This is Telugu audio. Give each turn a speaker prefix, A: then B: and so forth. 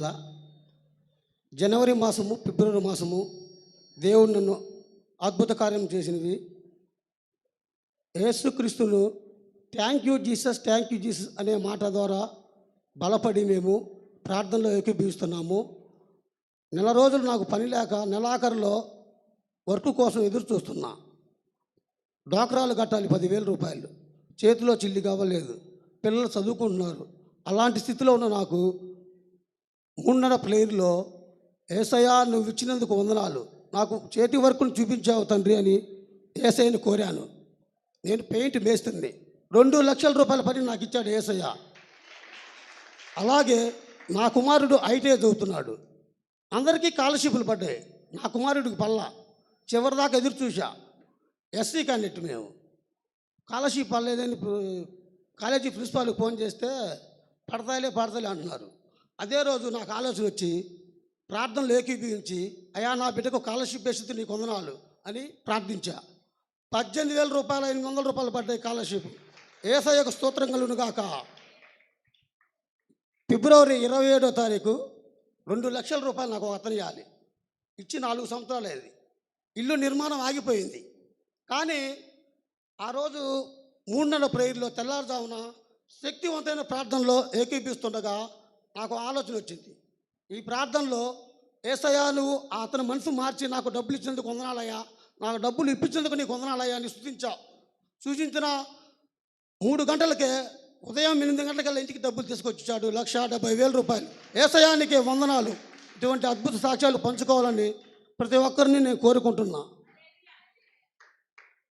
A: అలా జనవరి మాసము ఫిబ్రవరి మాసము దేవుడు నన్ను అద్భుత కార్యం చేసినవి. యేసుక్రీస్తును thank you Jesus thank you Jesus అనే మాట ద్వారా బలపడి మేము ప్రార్థనలో ఏకీభవిస్తున్నాము. నెల రోజులు నాకు పని లేక నెలాఖరులో వర్క్ కోసం ఎదురు చూస్తున్నా. డాక్రాలు కట్టాలి పదివేల రూపాయలు. చేతిలో చిల్లి కావలేదు. పిల్లలు చదువుకుంటున్నారు. అలాంటి స్థితిలో ఉన్న నాకు మూడున్నర ప్లేయర్లో ఏసయ్యా నువ్వు ఇచ్చినందుకు వందనాలు. నాకు చేతి వర్క్ను చూపించావు తండ్రి అని ఏసయ్యని కోరాను. నేను పెయింట్ వేస్తుంది రెండు లక్షల రూపాయల పని నాకు ఇచ్చాడు ఏసయ్య. అలాగే నా కుమారుడు ఐటీఐ చదువుతున్నాడు. అందరికీ కాలర్షిప్లు పడ్డాయి. నా కుమారుడికి పల్లా. చివరిదాకా ఎదురు చూసా ఎస్సీ క్యాండిడేట్ మేము. స్కాలర్షిప్ పడలేదని కాలేజీ ప్రిన్సిపాల్కి ఫోన్ చేస్తే పడతాయిలే పడతాయిలే అంటున్నారు. అదే రోజు నాకు ఆలోచన వచ్చి ప్రార్థనలు ఏకీభవించి అయా నా బిడ్డకు స్కాలర్షిప్ వేసింది నీకు వందనాలు అని ప్రార్థించా. పద్దెనిమిది వేల రూపాయలు ఎనిమిది వందల రూపాయలు పడ్డాయి స్కాలర్షిప్. ఏసయ్యకు స్తోత్రం కలుగును కాక ఫిబ్రవరి ఇరవై ఏడో తారీఖు రెండు లక్షల రూపాయలు నాకు అతను ఇవ్వాలి. ఇచ్చి నాలుగు సంవత్సరాలు అయింది. ఇల్లు నిర్మాణం ఆగిపోయింది. కానీ ఆ రోజు మూడు నెలల ప్రేయర్లో తెల్లారుజామున శక్తివంతమైన ప్రార్థనలో ఏకీపిస్తుండగా నాకు ఆలోచన వచ్చింది. ఈ ప్రార్థనలో ఏసయ్యా నువ్వు అతని మనసు మార్చి నాకు డబ్బులు ఇచ్చినందుకు వందనాలయ్యా. నాకు డబ్బులు ఇప్పించేందుకు నీకు వందనాలయ్యా అని సూచించావు సూచించిన మూడు గంటలకే ఉదయం ఎనిమిది గంటలకల్లా ఇంటికి డబ్బులు తీసుకొచ్చాడు. లక్ష డెబ్బై వేల రూపాయలు. ఏసయానికి వందనాలు. ఇటువంటి అద్భుత సాక్ష్యాలు పంచుకోవాలని ప్రతి ఒక్కరిని నేను కోరుకుంటున్నాను